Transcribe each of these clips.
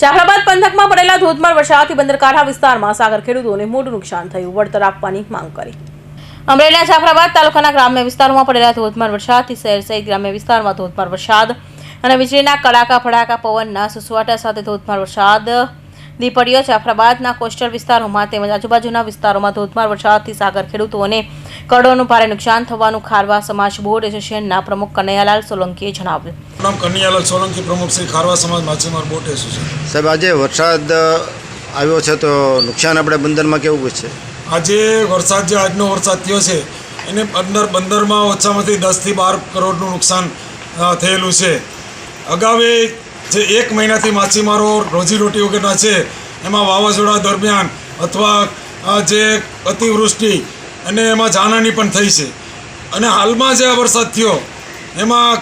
જાફરાબાદ પંથકમાં પડેલા ધોધમાર વરસાદથી બંદરકાંઠા વિસ્તારમાં સાગર ખેડૂતોને મોટું નુકસાન થયું. વળતર આપવાની માંગ કરી. અમરેલીના જાફરાબાદ તાલુકાના ગ્રામ્ય વિસ્તારોમાં પડેલા ધોધમાર વરસાદથી શહેર સહિત ગ્રામ્ય વિસ્તારમાં ધોધમાર વરસાદ અને વીજળીના કડાકા, ફડાકા, પવનના સુસવાટા સાથે ધોધમાર વરસાદ દી પડ્યો. જાફરાબાદના કોસ્ટલ વિસ્તારોમાં તેમજ આજુબાજુના વિસ્તારોમાં ધોધમાર વરસાદથી સાગર ખેડૂતોને કરોડોનું ભારે નુકસાન થવાનું ખારવા સમાજ બોર્ડ એસોસિએશનના પ્રમુખ કનૈયાલાલ સોલંકીએ જણાવ્યું. નામ કનૈયાલાલ સોલંકી પ્રમુખ શ્રી ખારવા સમાજ માછીમાર બોટ એસોસિએશન. સાહેબ આજે વરસાદ આવ્યો છે તો નુકસાન આપણે બંદરમાં કેવું છે આજે વરસાદ જે આજનો વરસાદ થયો છે એને અંદર બંદરમાં ઓછામાંથી દસથી બાર કરોડનું નુકસાન થયેલું છે. અગાઉ જે એક મહિનાથી માછીમારો રોજીરોટી વગરના છે એમાં વાવાઝોડા દરમિયાન અથવા જે અતિવૃષ્ટિ અને એમાં જાનહાની પણ થઈ છે. અને હાલમાં જે આ વરસાદ થયો, એમાં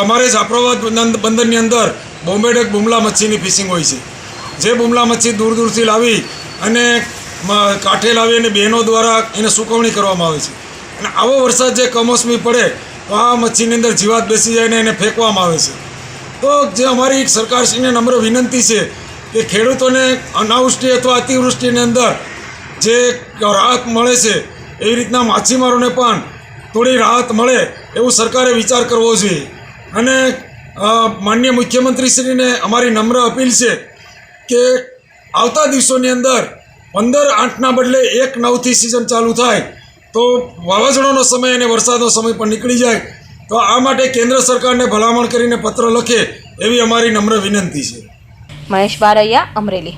અમારે જાફરાબાદ બંદર- બંદરની અંદર બોમ્બે ડેક બુમલા મચ્છીની ફિશિંગ હોય છે. જે બુમલા મચ્છી દૂર દૂરથી લાવી અને કાંઠે લાવી અને બહેનો દ્વારા એને સુકવણી કરવામાં આવે છે. અને આવો વરસાદ જે કમોસમી પડે, તો આ મચ્છીની અંદર જીવાત બેસી જાય ને એને ફેંકવામાં આવે છે. તો જે અમારી સરકારશ્રીને નમ્ર વિનંતી છે કે ખેડૂતોને અનાવૃષ્ટિ અથવા અતિવૃષ્ટિની અંદર જે રાહત મળે છે એવી રીતના માછીમારોને પણ થોડી રાહત મળે એવું સરકારે વિચાર કરવો જોઈએ. અને માન્ય મુખ્યમંત્રીશ્રીને અમારી નમ્ર અપીલ છે કે આવતા દિવસોની અંદર પંદર આઠના બદલે એક નવથી સિઝન ચાલુ થાય તો વાવાઝોડાનો સમય અને વરસાદનો સમય પણ નીકળી જાય. તો આ માટે કેન્દ્ર સરકારને ભલામણ કરીને પત્ર લખે એવી અમારી નમ્ર વિનંતી છે. મહેશ બારૈયા, અમરેલી.